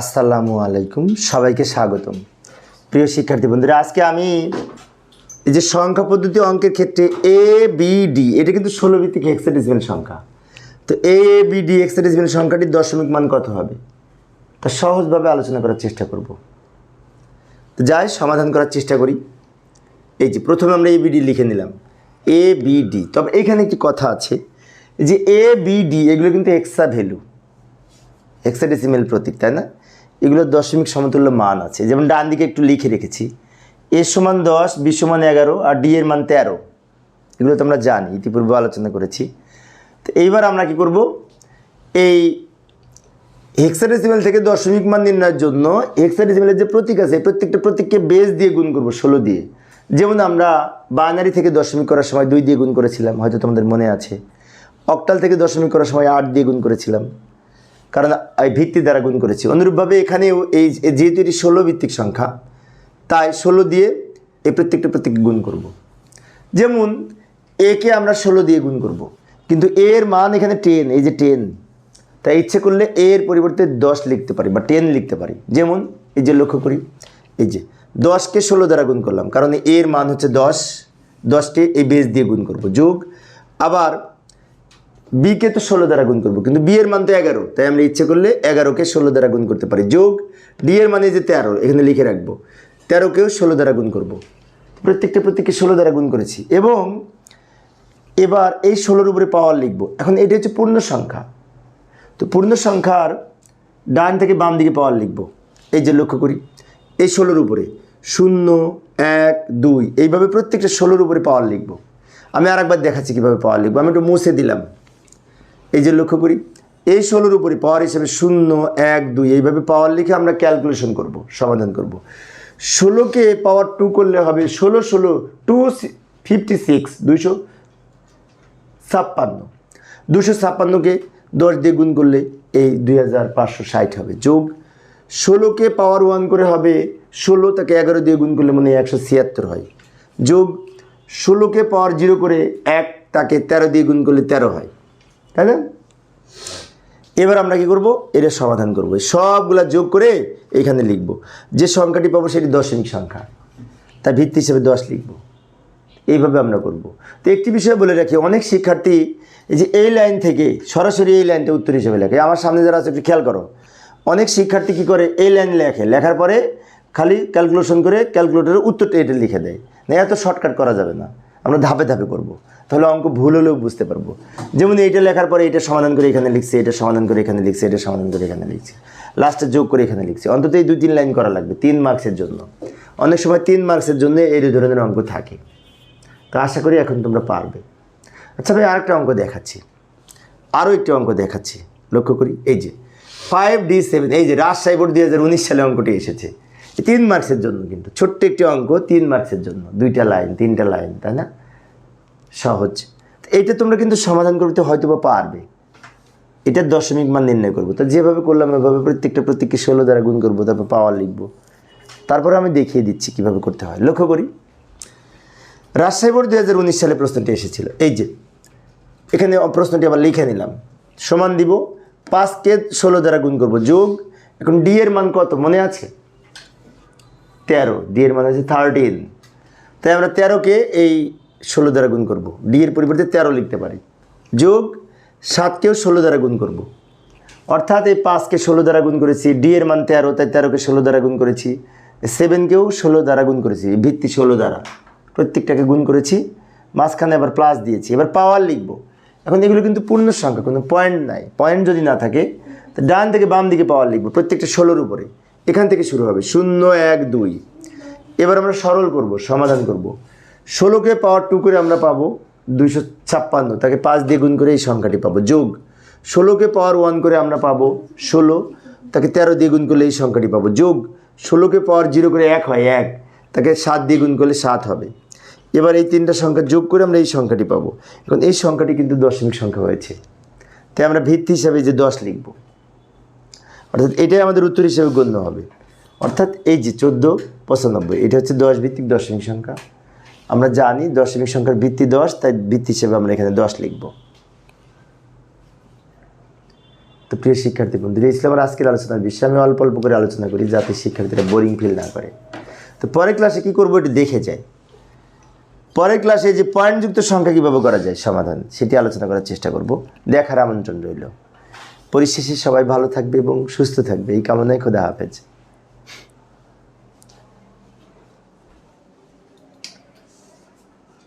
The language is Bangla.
আসসালামু আলাইকুম, সবাইকে স্বাগতম। প্রিয় শিক্ষার্থী বন্ধুরা, আজকে আমি এই যে সংখ্যা পদ্ধতি অঙ্কের ক্ষেত্রে এ বি ডি এটা কিন্তু ষোলো ভিত্তিক হেক্সাডেসিমেল সংখ্যা। তো এ বি ডি হেক্সাডেসিমেল সংখ্যাটির দশমিক মান কত হবে? তা সহজভাবে আলোচনা করার চেষ্টা করব। তো যাই, সমাধান করার চেষ্টা করি। এই যে প্রথমে আমরা এ বিডি লিখে নিলাম। এ বি ডি তবে এখানে একটি কথা আছে যে এ বি ডি এগুলো কিন্তু এক্সট্রা ভ্যালু হেক্সাডেসিমেল প্রতীক, তাই না? এগুলোর দশমিক সমতুল্য মান আছে। যেমন ডান দিকে একটু লিখে রেখেছি। এ সমান দশ, বি সমান এগারো আর ডি এর মান তেরো। এগুলো তো আমরা জানি, ইতিপূর্বে আলোচনা করেছি। তো এইবার আমরা কি করব? এই হেক্সাডেসিমেল থেকে দশমিক মান নির্ণয়ের জন্য হেক্সাডেসিমেলের যে প্রতীক আছে প্রত্যেকটা প্রতীককে বেস দিয়ে গুণ করব ষোলো দিয়ে। যেমন আমরা বাইনারি থেকে দশমিক করার সময় দুই দিয়ে গুণ করেছিলাম, হয়তো তোমাদের মনে আছে। অক্টাল থেকে দশমিক করার সময় আট দিয়ে গুণ করেছিলাম। কারণ এই ভিত্তি দ্বারা গুণ করেছি। অনুরূপভাবে এখানেও এই যেহেতু এটি ষোলো ভিত্তিক সংখ্যা, তাই ষোলো দিয়ে এই প্রত্যেকটা প্রত্যেক গুণ করব। যেমন একে আমরা ষোলো দিয়ে গুণ করব। কিন্তু এর মান এখানে টেন এই যে টেন তাই ইচ্ছে করলে এর পরিবর্তে দশ লিখতে পারি বা টেন লিখতে পারি। যেমন, এই যে লক্ষ্য করি, এই যে দশকে ষোলো দ্বারা গুণ করলাম। কারণ এর মান হচ্ছে দশ দশকে এই বেস দিয়ে গুণ করব। যোগ, আবার বিকে তো ষোলো দ্বারা গুণ করব, কিন্তু বি এর মান তো এগারো, তাই আমরা ইচ্ছে করলে এগারোকে ষোলো দ্বারা গুণ করতে পারি। যোগ ডি এর মানে যে তেরো, এখানে লিখে রাখব, তেরোকেও ষোলো দ্বারা গুণ করব। প্রত্যেকটা প্রত্যেককে ষোলো দ্বারা গুণ করেছি, এবং এবার এই ষোলোর উপরে পাওয়ার লিখব। এখন এটা হচ্ছে পূর্ণ সংখ্যা। তো পূর্ণ সংখ্যার ডান থেকে বাম দিকে পাওয়ার লিখব। এই যে লক্ষ্য করি, এই ষোলোর উপরে শূন্য, এক, দুই, এইভাবে প্রত্যেকটা ষোলোর উপরে পাওয়ার লিখব। আমি আরেকবার দেখাচ্ছি কীভাবে পাওয়ার লিখব। আমি একটু মুছে দিলাম। এই যে লক্ষ্য করি, এই ষোলোর উপরে পাওয়ার হিসেবে শূন্য, এক, দুই, এইভাবে পাওয়ার লিখে আমরা ক্যালকুলেশন করব, সমাধান করব। ষোলোকে পাওয়ার টু করলে হবে ষোলো ষোলো টু ফিফটি সিক্স দুইশো ছাপ্পান্ন। দুশো ছাপ্পান্নকে দশ দিয়ে গুণ করলে এই দুই হাজার পাঁচশো ষাট হবে। যোগ, ষোলোকে পাওয়ার ওয়ান করে হবে ষোলো, তাকে এগারো দিয়ে গুণ করলে মনে হয় একশো ছিয়াত্তর হয়। যোগ, ষোলোকে পাওয়ার জিরো করে এক, তাকে তেরো দিয়ে গুণ করলে তেরো হয়। তাই না? এবার আমরা কি করব? এটা সমাধান করব। সবগুলা যোগ করে এখানে লিখব। যে সংখ্যাটি পাবো সেটি দশমিক সংখ্যা। তার ভিত্তি হিসেবে দশ লিখব। এইভাবে আমরা করব। তো একটি বিষয় বলে রাখি, অনেক শিক্ষার্থী এই যে এই লাইন থেকে সরাসরি এই লাইনটা উত্তর হিসেবে লেখে। আমার সামনে যারা আছে একটু খেয়াল করো। অনেক শিক্ষার্থী কী করে? এই লাইন লেখে। লেখার পরে খালি ক্যালকুলেশন করে ক্যালকুলেটরের উত্তরটা এটা লিখে দেয়। না, এত শর্টকাট করা যাবে না। আমরা ধাপে ধাপে করব। তাহলে অঙ্ক ভুল হলেও বুঝতে পারব। যেমন এইটা লেখার পরে এটা সমাধান করে এখানে লিখছে, এটা সমাধান করে এখানে লিখছে, এটা সমাধান করে এখানে লিখছে। লাস্টে যোগ করে এখানে লিখছে। অন্তত এই দুই তিন লাইন করা লাগবে, তিন মার্কসের জন্য। অনেক সময় তিন মার্কসের জন্য এই দুই ধরনের অঙ্ক থাকে। তো আশা করি এখন তোমরা পারবে। আচ্ছা ভাই, আরেকটা অঙ্ক দেখাচ্ছি। আরও একটি অঙ্ক দেখাচ্ছি। লক্ষ্য করি, এই যে ফাইভ ডি সেভেন এই যে রাজশাহী বোর্ড দুই হাজার উনিশ সালে অঙ্কটি এসেছে। তিন মার্কসের জন্য কিন্তু, ছোট্ট একটি অঙ্ক, তিন মার্কসের জন্য। দুইটা লাইন তিনটা লাইন তাই না? সহজ। তো এইটা তোমরা কিন্তু সমাধান করতে হয়তো বা পারবে। এটার দশমিক মান নির্ণয় করব। তো যেভাবে করলাম, এভাবে প্রত্যেকটা প্রত্যেককে ষোলো দ্বারা গুণ করব, তারপর পাওয়ার লিখব। তারপরে আমি দেখিয়ে দিচ্ছি কীভাবে করতে হয়। লক্ষ্য করি। রাজশাহী বোর্ড দু হাজার উনিশ সালে প্রশ্নটি এসেছিল। এই যে, এখানে প্রশ্নটি আবার লিখে নিলাম। সমান দিব পাঁচকে ষোলো দ্বারা গুণ করব যোগ। এখন ডি এর মান কত? মনে আছে? তেরো। ডি এর মান আছে থার্টিন তাই আমরা তেরোকে এই ষোলো দ্বারা গুণ করব। ডি এর পরিবর্তে তেরো লিখতে পারি। যোগ সাতকেও ষোলো দ্বারা গুণ করব। অর্থাৎ এই পাঁচকে ষোলো দ্বারা গুণ করেছি ডি এর মান তেরো, তাই তেরোকে ষোলো দ্বারা গুণ করেছি। সেভেনকেও ষোলো দ্বারা গুণ করেছি ভিত্তি ষোলো দ্বারা। প্রত্যেকটাকে গুণ করেছি, মাঝখানে আবার প্লাস দিয়েছি। এবার পাওয়ার লিখব। এখন এগুলো কিন্তু পূর্ণ সংখ্যা, কোনো পয়েন্ট নাই। পয়েন্ট যদি না থাকে ডান থেকে বাম দিকে পাওয়ার লিখব, প্রত্যেকটা ষোলোর উপরে। এখান থেকে শুরু হবে, শূন্য, এক, দুই। এবার আমরা সরল করব, সমাধান করব। ষোলোকে পাওয়ার টু করে আমরা পাবো দুইশো ছাপ্পান্ন। তাকে পাঁচ দিয়ে গুণ করে এই সংখ্যাটি পাবো। যোগ, ষোলোকে পাওয়ার ওয়ান করে আমরা পাবো ষোলো। তাকে তেরো দিয়ে গুণ করলে এই সংখ্যাটি পাবো। যোগ, ষোলোকে পাওয়ার জিরো করে এক হয় এক। তাকে সাত দিয়ে গুণ করলে সাত হবে। এবার এই তিনটা সংখ্যা যোগ করে আমরা এই সংখ্যাটি পাবো। এখন এই সংখ্যাটি কিন্তু দশমিক সংখ্যা হয়েছে। তাই আমরা ভিত্তি হিসাবে যে দশ লিখব, অর্থাৎ এটাই আমাদের উত্তর হিসেবে গণ্য হবে। অর্থাৎ এই যে চোদ্দ, পঁচানব্বই, এটা হচ্ছে দশ ভিত্তিক দশমিক সংখ্যা। আমরা জানি দশমিক সংখ্যার ভিত্তি দশ, তাই ভিত্তি হিসেবে আমরা এখানে দশ লিখব। তো প্রিয় শিক্ষার্থী বন্ধুরা ইসলামের আজকের আলোচনার বিষয়ে। আমি অল্প অল্প করে আলোচনা করি যাতে শিক্ষার্থীরা বোরিং ফিল না করে। তো পরের ক্লাসে কী করব একটু দেখে যাই। পরের ক্লাসে যে পয়েন্টযুক্ত সংখ্যা কীভাবে করা যায়, সমাধান, সেটি আলোচনা করার চেষ্টা করব। দেখার আমন্ত্রণ রইল। পরিশেষে সবাই ভালো থাকবে এবং সুস্থ থাকবে। এই কামনায় খোদা হাফেজ।